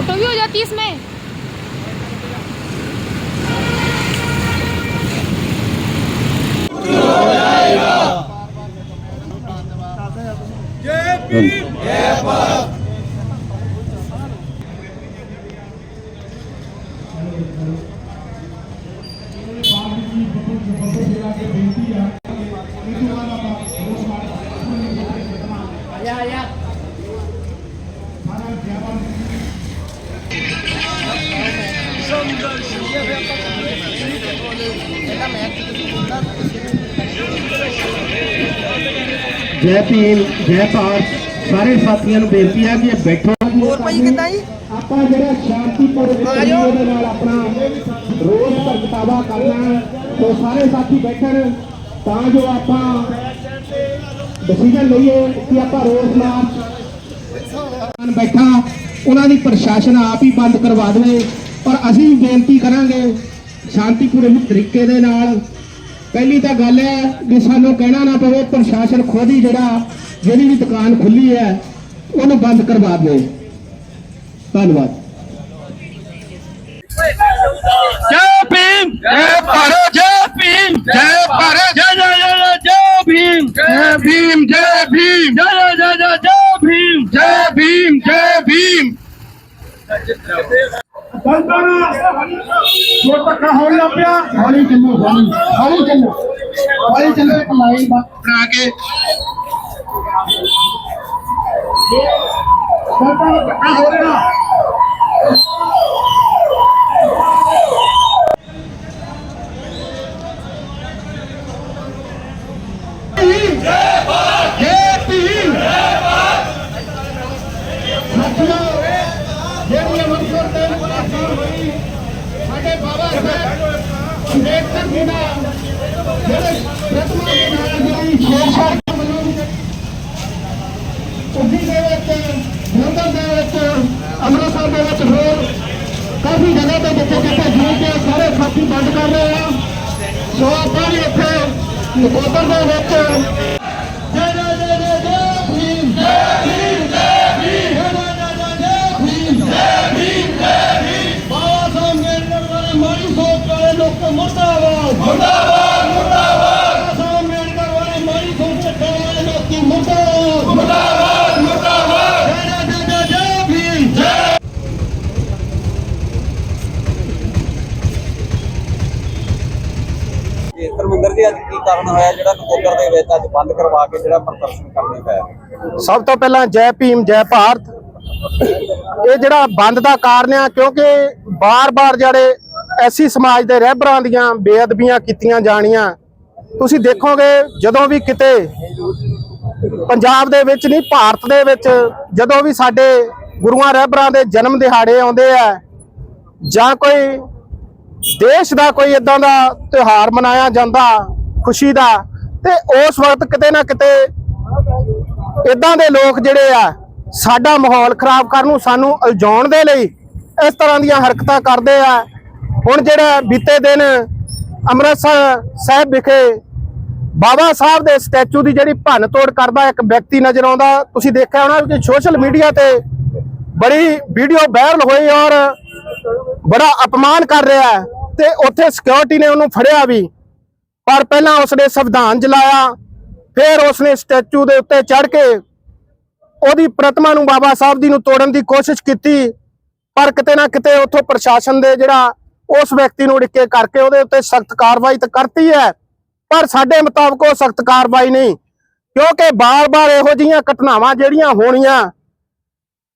Photo भी हो जाती है इसमें ਜੈ ਭੀਮ ਜੈ ਭਾਰਤ। ਸਾਰੇ ਸਾਥੀਆਂ ਨੂੰ ਬੇਨਤੀ ਹੈ ਕਿ ਇਹ ਬੈਠੋ। ਹੋਰ ਭਾਈ ਕਿੱਦਾਂ ਜੀ? ਆਪਾਂ ਜਿਹੜਾ ਸ਼ਾਂਤੀਪੂਰਨ ਤਰੀਕੇ ਦੇ ਨਾਲ ਆਪਣਾ ਰੋਸ ਪ੍ਰਗਟਾਵਾ ਕਰਨਾ ਸੋ ਸਾਰੇ ਸਾਥੀ ਬੈਠਣ। ਤਾਂ ਜੋ ਆਪਾਂ ਡਿਸੀਜਨ ਲਈਏ ਕਿ ਆਪਾਂ ਰੋਸ ਮਾਰਚ। ਬੈਠਾ। ਉਹਨਾਂ ਦੀ ਪ੍ਰਸ਼ਾਸਨ ਆਪ ਹੀ ਬੰਦ ਕਰਵਾ ਦੇਵੇ। ਪਰ ਅਸੀਂ ਬੇਨਤੀ ਕਰਾਂਗੇ ਸ਼ਾਂਤੀਪੂਰਨ ਤਰੀਕੇ ਦੇ ਨਾਲ। ਪਹਿਲੀ ਤਾਂ ਗੱਲ ਹੈ ਕਿ ਸਾਨੂੰ ਕਹਿਣਾ ਨਾ ਪਵੇ ਪ੍ਰਸ਼ਾਸਨ ਖੁਦ ਹੀ ਜਿਹੜਾ ਜਿਹੜੀ ਵੀ ਦੁਕਾਨ ਖੁੱਲੀ ਹੈ ਉਹਨੂੰ ਬੰਦ ਕਰਵਾ ਦੇ ਧੰਨਵਾਦ। ਜੈ ਭੀਮ ਜੈ ਭੀਮ। ਜੈ ਜੈ ਜੈ ਜੈ ਜੈ ਭੀਮ। ਜੈ ਜੋ ਧੱਕਾ ਹੋਣ ਲੱਗ ਪਿਆ ਹੌਲੀ ਚੱਲੋ ਹੌਲੀ ਹੌਲੀ ਚੱਲੋ ਹੌਲੀ ਚੱਲੋ ਇੱਕ ਲਾਈਨ ਬਣਾ ਕੇ ਧੱਕਾ ਹੋ ਰਿਹਾ ਜੈ ਭੀਮ ਮੁਲਾਕਾਤ ਹੋਈ ਸਾਡੇ ਬਾਬਾ ਸਾਹਿਬ ਅੰਬੇਡਕਰ ਜੀ ਦਾ ਜਿਹੜੇ ਪ੍ਰਤਮਾ ਦੇ ਨਾਲ ਜਿਹੜੀ ਸ਼ੇਰ ਸ਼ਾਹ ਦੇ ਵਿੱਚ ਜਲੰਧਰ ਦੇ ਵਿੱਚ ਅੰਮ੍ਰਿਤਸਰ ਦੇ ਵਿੱਚ ਹੋਰ ਕਾਫੀ ਜਗ੍ਹਾ ਤੇ ਜਿੱਥੇ ਜਿੱਥੇ ਜੀਵ ਦੇ ਸਾਰੇ ਸਾਥੀ ਬੰਦ ਕਰ ਰਹੇ ਆ ਸੋ ਆਪਾਂ ਵੀ ਇੱਥੇ ਨਕੋਦਰ ਦੇ ਵਿੱਚ ਕਾਰਨ ਹੋਇਆ ਜਿਹੜਾ ਨਕੋਦਰ ਦੇ ਵਿੱਚ ਅੱਜ ਬੰਦ ਕਰਵਾ ਕੇ ਜਿਹੜਾ ਪ੍ਰਦਰਸ਼ਨ ਕਰਨੇ ਪਿਆ ਸਭ ਤੋਂ ਪਹਿਲਾਂ ਜੈ ਭੀਮ, ਜੈ ਭਾਰਤ। ਇਹ ਜਿਹੜਾ ਬੰਦ ਦਾ ਕਾਰਨ ਆ, ਕਿਉਂਕਿ ਬਾਰ-ਬਾਰ ਜਿਹੜੇ ਐਸੀ ਸਮਾਜ ਦੇ ਰਹਿਬਰਾਂ ਦੀਆਂ ਬੇਅਦਬੀਆਂ ਕੀਤੀਆਂ ਜਾਣੀਆਂ, ਤੁਸੀਂ ਦੇਖੋਗੇ ਜਦੋਂ ਵੀ ਕਿਤੇ ਪੰਜਾਬ ਦੇ ਵਿੱਚ ਨਹੀਂ, ਭਾਰਤ ਦੇ ਵਿੱਚ ਜਦੋਂ ਵੀ ਸਾਡੇ ਗੁਰੂਆਂ ਰਹਿਬਰਾਂ ਦੇ ਜਨਮ ਦਿਹਾੜੇ ਆਉਂਦੇ ਆ, ਜਾਂ ਕੋਈ ਦੇਸ਼ ਦਾ ਕੋਈ ਇਦਾਂ ਦਾ ਤਿਉਹਾਰ ਮਨਾਇਆ ਜਾਂਦਾ ਖੁਸ਼ੀ ਦਾ ਤੇ ਉਸ ਵਕਤ ਕਿਤੇ ਨਾ ਕਿਤੇ ਇਦਾਂ ਦੇ ਲੋਕ ਜਿਹੜੇ ਆ, ਸਾਡਾ ਮਾਹੌਲ ਖਰਾਬ ਕਰਨ ਨੂੰ ਸਾਨੂੰ ਉਲਝਾਉਣ ਦੇ ਲਈ ਇਸ ਤਰ੍ਹਾਂ ਦੀਆਂ ਹਰਕਤਾਂ ਕਰਦੇ ਆ। ਹੁਣ ਜਿਹੜਾ ਬੀਤੇ ਦਿਨ ਅੰਮ੍ਰਿਤਸਰ ਸਾਹਿਬ ਵਿਖੇ ਬਾਬਾ ਸਾਹਿਬ ਦੇ ਸਟੈਚੂ ਦੀ ਜਿਹੜੀ ਭੰਨ ਤੋੜ ਕਰਦਾ ਇੱਕ ਵਿਅਕਤੀ ਨਜ਼ਰ ਆਉਂਦਾ, ਤੁਸੀਂ ਦੇਖਿਆ ਹੋਣਾ ਕਿ ਸੋਸ਼ਲ ਮੀਡੀਆ ਤੇ ਬੜੀ ਵੀਡੀਓ ਵਾਇਰਲ ਹੋਈ ਔਰ ਬੜਾ ਅਪਮਾਨ ਕਰ ਰਿਹਾ ਹੈ ਤੇ ਉੱਥੇ ਸਿਕਿਉਰਿਟੀ ਨੇ ਉਹਨੂੰ ਫੜਿਆ ਵੀ। ਪਰ ਪਹਿਲਾਂ ਉਸਨੇ ਸੰਵਿਧਾਨ ਜਲਾਇਆ, ਫਿਰ ਉਸਨੇ ਸਟੈਚੂ ਦੇ ਉੱਤੇ ਚੜ ਕੇ ਉਹਦੀ ਪ੍ਰਤਿਮਾ ਨੂੰ ਬਾਬਾ ਸਾਹਿਬ ਦੀ ਨੂੰ ਤੋੜਨ ਦੀ ਕੋਸ਼ਿਸ਼ ਕੀਤੀ, ਪਰ ਕਿਤੇ ਨਾ ਕਿਤੇ ਉੱਥੋਂ ਪ੍ਰਸ਼ਾਸਨ ਦੇ ਜਿਹੜਾ ਉਸ ਵਿਅਕਤੀ ਨੂੰ ਡਿੱਕੇ ਕਰਕੇ ਉਹਦੇ ਉੱਤੇ ਸਖਤ ਕਾਰਵਾਈ ਤਾਂ ਕਰਤੀ ਹੈ, ਪਰ ਸਾਡੇ ਮੁਤਾਬਕ ਉਹ ਸਖਤ ਕਾਰਵਾਈ ਨਹੀਂ, ਕਿਉਂਕਿ ਬਾਰ-ਬਾਰ ਇਹੋ ਜਿਹੀਆਂ ਘਟਨਾਵਾਂ ਜਿਹੜੀਆਂ ਹੋਣੀਆਂ,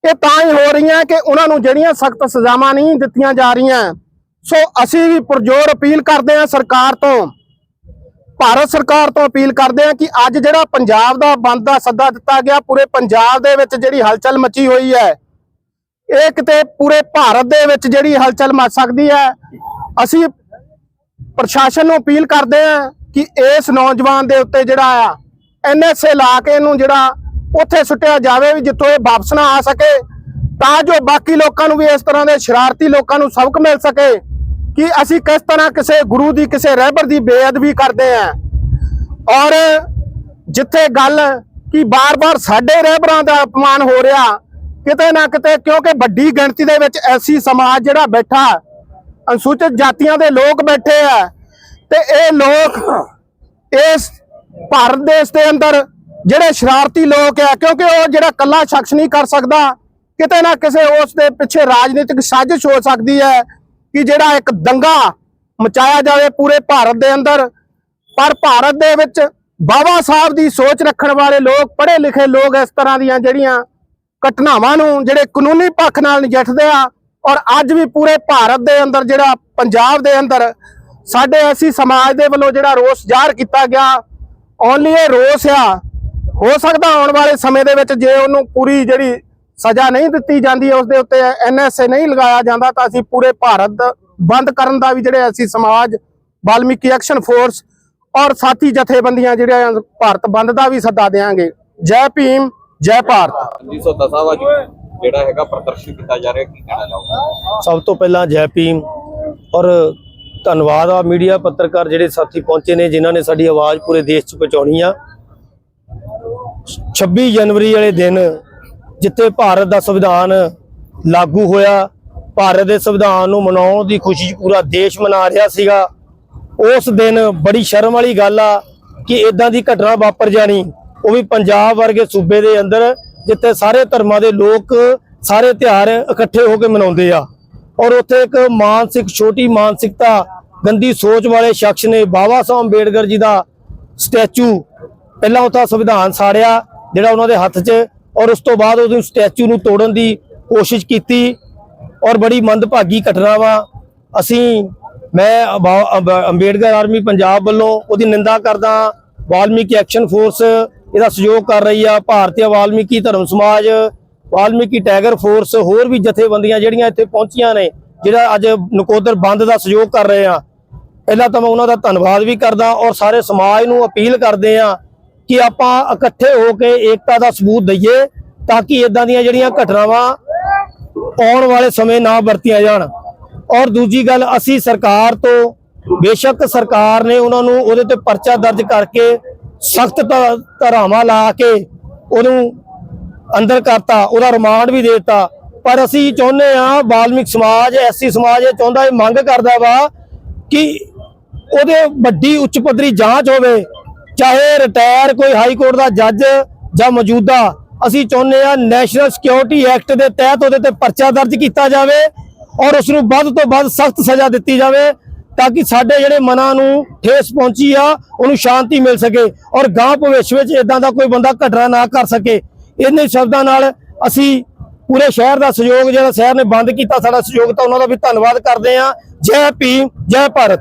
ਇਹ ਤਾਂ ਹੀ ਹੋ ਰਹੀਆਂ ਕਿ ਉਹਨਾਂ ਨੂੰ ਜਿਹੜੀਆਂ ਸਖਤ ਸਜ਼ਾਵਾਂ ਨਹੀਂ ਦਿੱਤੀਆਂ ਜਾ ਰਹੀਆਂ। ਸੋ ਅਸੀਂ ਵੀ ਪੁਰਜੋਰ ਅਪੀਲ ਕਰਦੇ ਹਾਂ ਸਰਕਾਰ ਤੋਂ ਭਾਰਤ ਸਰਕਾਰ ਤੋਂ ਅਪੀਲ ਕਰਦੇ ਹਾਂ ਕਿ ਅੱਜ ਜਿਹੜਾ ਪੰਜਾਬ ਦਾ ਬੰਦ ਦਾ ਸੱਦਾ ਦਿੱਤਾ ਗਿਆ, ਪੂਰੇ ਪੰਜਾਬ ਦੇ ਵਿੱਚ ਜਿਹੜੀ ਹਲਚਲ ਮਚੀ ਹੋਈ ਹੈ, ਇਹ ਕਿਤੇ ਪੂਰੇ ਭਾਰਤ ਦੇ ਵਿੱਚ ਜਿਹੜੀ ਹਲਚਲ ਮਚ ਸਕਦੀ ਹੈ, ਅਸੀਂ ਪ੍ਰਸ਼ਾਸਨ ਨੂੰ ਅਪੀਲ ਕਰਦੇ ਹਾਂ ਕਿ ਇਸ ਨੌਜਵਾਨ ਦੇ ਉੱਤੇ ਜਿਹੜਾ ਆ ਐਨਐਸਏ ਲਾ ਕੇ ਇਹਨੂੰ ਜਿਹੜਾ ਉੱਥੇ ਸੁੱਟਿਆ ਜਾਵੇ ਵੀ ਜਿੱਥੋਂ ਇਹ ਵਾਪਸ ਨਾ ਆ ਸਕੇ, ਤਾਂ ਜੋ ਬਾਕੀ ਲੋਕਾਂ ਨੂੰ ਵੀ ਇਸ ਤਰ੍ਹਾਂ ਦੇ ਸ਼ਰਾਰਤੀ ਲੋਕਾਂ ਨੂੰ ਸਬਕ ਮਿਲ ਸਕੇ। ਕਿ ਅਸੀਂ ਕਿਸ ਤਰ੍ਹਾਂ ਕਿਸੇ ਗੁਰੂ ਦੀ, ਕਿਸੇ ਰਹਿਬਰ ਦੀ ਬੇਅਦਬੀ ਕਰਦੇ ਆਂ ਔਰ ਜਿੱਥੇ ਗੱਲ ਕਿ ਬਾਰ-ਬਾਰ ਸਾਡੇ ਰਹਿਬਰਾਂ ਦਾ ਅਪਮਾਨ ਹੋ ਰਿਹਾ, ਕਿਤੇ ਨਾ ਕਿਤੇ ਕਿਉਂਕਿ ਵੱਡੀ ਗਿਣਤੀ ਦੇ ਵਿੱਚ ਐਸੀ ਸਮਾਜ ਜਿਹੜਾ ਬੈਠਾ, ਅਨੁਸੂਚਿਤ ਜਾਤੀਆਂ ਦੇ ਲੋਕ ਬੈਠੇ ਆ, ਤੇ ਇਹ ਲੋਕ ਇਸ ਭਾਰਤ ਦੇਸ਼ ਦੇ ਅੰਦਰ ਜਿਹੜੇ ਸ਼ਰਾਰਤੀ ਲੋਕ ਆ, ਕਿਉਂਕਿ ਉਹ ਜਿਹੜਾ ਕੱਲਾ ਸ਼ਖਸ ਨਹੀਂ ਕਰ ਸਕਦਾ, ਕਿਤੇ ਨਾ ਕਿਸੇ ਉਸ ਦੇ ਪਿੱਛੇ ਰਾਜਨੀਤਿਕ ਸਾਜ਼ਿਸ਼ ਹੋ ਸਕਦੀ ਹੈ ਕਿ ਜਿਹੜਾ ਇੱਕ ਦੰਗਾ ਮਚਾਇਆ ਜਾਵੇ ਪੂਰੇ ਭਾਰਤ ਦੇ ਅੰਦਰ, ਪਰ ਭਾਰਤ ਦੇ ਵਿੱਚ ਬਾਬਾ ਸਾਹਿਬ ਦੀ ਸੋਚ ਰੱਖਣ ਵਾਲੇ ਲੋਕ ਪੜ੍ਹੇ ਲਿਖੇ ਲੋਕ ਇਸ ਤਰ੍ਹਾਂ ਦੀਆਂ ਜਿਹੜੀਆਂ ਘਟਨਾਵਾਂ ਨੂੰ ਜਿਹੜੇ ਕਾਨੂੰਨੀ ਪੱਖ ਨਾਲ ਨਜਿੱਠਦੇ ਆ ਔਰ ਅੱਜ ਵੀ ਪੂਰੇ ਭਾਰਤ ਦੇ ਅੰਦਰ ਜਿਹੜਾ ਪੰਜਾਬ ਦੇ ਅੰਦਰ ਸਾਡੇ ਐਸੀ ਸਮਾਜ ਦੇ ਵੱਲੋਂ ਜਿਹੜਾ ਰੋਸ ਜ਼ਾਹਰ ਕੀਤਾ ਗਿਆ ਓਨਲੀ ਇਹ ਰੋਸ ਆ। ਹੋ ਸਕਦਾ ਆਉਣ ਵਾਲੇ ਸਮੇਂ ਦੇ ਵਿੱਚ ਜੇ ਉਹਨੂੰ ਪੂਰੀ ਜਿਹੜੀ ਸਜ਼ਾ ਨਹੀਂ ਦਿੱਤੀ ਜਾਂਦੀ ਉਸ ਦੇ ਉੱਤੇ ਐਨਐਸਏ ਨਹੀਂ ਲਗਾਇਆ ਜਾਂਦਾ ਤਾਂ ਅਸੀਂ ਪੂਰੇ ਭਾਰਤ ਬੰਦ ਕਰਨ ਦਾ ਵੀ ਜਿਹੜੇ ਐਸੀ ਸਮਾਜ ਵਾਲਮੀਕੀ ਐਕਸ਼ਨ ਫੋਰਸ ਔਰ ਸਾਥੀ ਜਥੇਬੰਦੀਆਂ ਜਿਹੜੀਆਂ ਭਾਰਤ ਬੰਦ ਦਾ ਵੀ ਸੱਦਾ ਦੇਵਾਂਗੇ ਜੈ ਭੀਮ ਜੈ ਭਾਰਤ। 1910 ਸਾਹਿਬ ਅੱਜ ਜਿਹੜਾ ਹੈਗਾ ਪ੍ਰਦਰਸ਼ਨ ਕੀਤਾ ਜਾ ਰਿਹਾ ਕੀ ਕਹਿਣਾ ਚਾਹੋਗੇ? ਸਭ ਤੋਂ ਪਹਿਲਾਂ ਜੈ ਭੀਮ ਔਰ ਧੰਨਵਾਦ ਆ ਮੀਡੀਆ ਪੱਤਰਕਾਰ ਜਿਹੜੇ ਸਾਥੀ ਪਹੁੰਚੇ ਨੇ ਜਿਨ੍ਹਾਂ ਨੇ ਸਾਡੀ ਆਵਾਜ਼ ਪੂਰੇ ਦੇਸ਼ 'ਚ ਪਹੁੰਚਾਉਣੀ ਆ। 26 ਜਨਵਰੀ ਵਾਲੇ ਦਿਨ ਜਿੱਥੇ ਭਾਰਤ ਦਾ ਸੰਵਿਧਾਨ ਲਾਗੂ ਹੋਇਆ, ਭਾਰਤ ਦੇ ਸੰਵਿਧਾਨ ਨੂੰ ਮਨਾਉਣ ਦੀ ਖੁਸ਼ੀ 'ਚ ਪੂਰਾ ਦੇਸ਼ ਮਨਾ ਰਿਹਾ ਸੀਗਾ। ਉਸ ਦਿਨ ਬੜੀ ਸ਼ਰਮ ਵਾਲੀ ਗੱਲ ਆ ਕਿ ਇਦਾਂ ਦੀ ਘਟਨਾ ਵਾਪਰ ਜਾਣੀ। ਉਹ ਵੀ ਪੰਜਾਬ ਵਰਗੇ ਸੂਬੇ ਦੇ ਅੰਦਰ, ਜਿੱਥੇ ਸਾਰੇ ਧਰਮਾਂ ਦੇ ਲੋਕ ਸਾਰੇ ਤਿਉਹਾਰ ਇਕੱਠੇ ਹੋ ਕੇ ਮਨਾਉਂਦੇ ਆ। ਔਰ ਉੱਥੇ ਇੱਕ ਮਾਨਸਿਕ, ਛੋਟੀ ਮਾਨਸਿਕਤਾ, ਗੰਦੀ ਸੋਚ ਵਾਲੇ ਸ਼ਖਸ ਨੇ ਬਾਬਾ ਸਾਹਿਬ ਅੰਬੇਡਕਰ ਜੀ ਦਾ ਸਟੈਚੂ ਪਹਿਲਾਂ ਉੱਥਾ ਸੰਵਿਧਾਨ ਸਾੜਿਆ, ਜਿਹੜਾ ਉਹਨਾਂ ਦੇ ਹੱਥ 'ਚ ਔਰ ਉਸ ਤੋਂ ਬਾਅਦ ਉਹਦੇ ਸਟੈਚੂ ਨੂੰ ਤੋੜਨ ਦੀ ਕੋਸ਼ਿਸ਼ ਕੀਤੀ ਔਰ ਬੜੀ ਮੰਦਭਾਗੀ ਘਟਨਾ ਵਾ ਅਸੀਂ, ਮੈਂ ਅਬਾ- ਅੰਬੇਡਕਰ ਆਰਮੀ ਪੰਜਾਬ ਵੱਲੋਂ ਉਹਦੀ ਨਿੰਦਾ ਕਰਦਾ ਵਾਲਮੀਕੀ ਐਕਸ਼ਨ ਫੋਰਸ ਇਹਦਾ ਸਹਿਯੋਗ ਕਰ ਰਹੀ ਆ। ਭਾਰਤੀ ਵਾਲਮੀਕੀ ਧਰਮ ਸਮਾਜ, ਵਾਲਮੀਕੀ ਟਾਈਗਰ ਫੋਰਸ, ਹੋਰ ਵੀ ਜਥੇਬੰਦੀਆਂ ਜਿਹੜੀਆਂ ਇੱਥੇ ਪਹੁੰਚੀਆਂ ਨੇ, ਜਿਹੜਾ ਅੱਜ ਨਕੋਦਰ ਬੰਦ ਦਾ ਸਹਿਯੋਗ ਕਰ ਰਹੇ ਆ। ਪਹਿਲਾਂ ਤਾਂ ਮੈਂ ਉਹਨਾਂ ਦਾ ਧੰਨਵਾਦ ਵੀ ਕਰਦਾ ਔਰ ਸਾਰੇ ਸਮਾਜ ਨੂੰ ਅਪੀਲ ਕਰਦੇ ਆ ਕਿ ਆਪਾਂ ਇਕੱਠੇ ਹੋ ਕੇ ਏਕਤਾ ਦਾ ਸਬੂਤ ਦਈਏ ਤਾਂ ਕਿ ਇਦਾਂ ਦੀਆਂ ਜਿਹੜੀਆਂ ਘਟਨਾਵਾਂ ਆਉਣ ਵਾਲੇ ਸਮੇਂ ਨਾ ਵਰਤੀਆਂ ਜਾਣ। ਔਰ ਦੂਜੀ ਗੱਲ, ਅਸੀਂ ਸਰਕਾਰ ਤੋਂ, ਬੇਸ਼ੱਕ ਸਰਕਾਰ ਨੇ ਉਹਨਾਂ ਨੂੰ ਉਹਦੇ ਤੇ ਪਰਚਾ ਦਰਜ ਕਰਕੇ ਸਖਤ ਧਾਰਾਵਾਂ ਲਾ ਕੇ ਉਹਨੂੰ ਅੰਦਰ ਕਰਤਾ, ਉਹਦਾ ਰਿਮਾਂਡ ਵੀ ਦੇ ਦਿੱਤਾ। ਪਰ ਅਸੀਂ ਚਾਹੁੰਦੇ ਆ ਬਾਲਮਿਕ ਸਮਾਜ ਐਸੀ ਸਮਾਜ ਇਹ ਚਾਹੁੰਦਾ, ਇਹ ਮੰਗ ਕਰਦਾ ਵਾ ਕਿ ਉਹਦੇ ਵੱਡੀ ਉੱਚ ਪੱਧਰੀ ਜਾਂਚ ਹੋਵੇ। ਚਾਹੇ ਰਿਟਾਇਰ ਕੋਈ ਹਾਈ ਕੋਰਟ ਦਾ ਜੱਜ ਜਾਂ ਮੌਜੂਦਾ, ਅਸੀਂ ਚਾਹੁੰਦੇ ਆ ਨੈਸ਼ਨਲ ਸਿਕਿਉਰਿਟੀ ਐਕਟ ਦੇ ਤਹਿਤ ਉਹਦੇ ਤੇ ਪਰਚਾ ਦਰਜ ਕੀਤਾ ਜਾਵੇ ਔਰ ਉਸ ਨੂੰ ਵੱਧ ਤੋਂ ਵੱਧ ਸਖਤ ਸਜ਼ਾ ਦਿੱਤੀ ਜਾਵੇ ਤਾਂ ਕਿ ਸਾਡੇ ਜਿਹੜੇ ਮਨਾਂ ਨੂੰ ਠੇਸ ਪਹੁੰਚੀ ਆ, ਉਹਨੂੰ ਸ਼ਾਂਤੀ ਮਿਲ ਸਕੇ ਔਰ ਗਾਂ ਭਵਿੱਖ ਵਿੱਚ ਇਦਾਂ ਦਾ ਕੋਈ ਬੰਦਾ ਘਟਨਾ ਨਾ ਕਰ ਸਕੇ। ਇਹਨੇ ਸ਼ਬਦਾਂ ਨਾਲ ਅਸੀਂ ਪੂਰੇ ਸ਼ਹਿਰ ਦਾ ਸਹਿਯੋਗ, ਜਿਹੜਾ ਸ਼ਹਿਰ ਨੇ ਬੰਦ ਕੀਤਾ ਸਾਡਾ ਸਹਿਯੋਗ, ਤਾਂ ਉਹਨਾਂ ਦਾ ਵੀ ਧੰਨਵਾਦ ਕਰਦੇ ਆ ਜੈ ਭੀਮ, ਜੈ ਭਾਰਤ।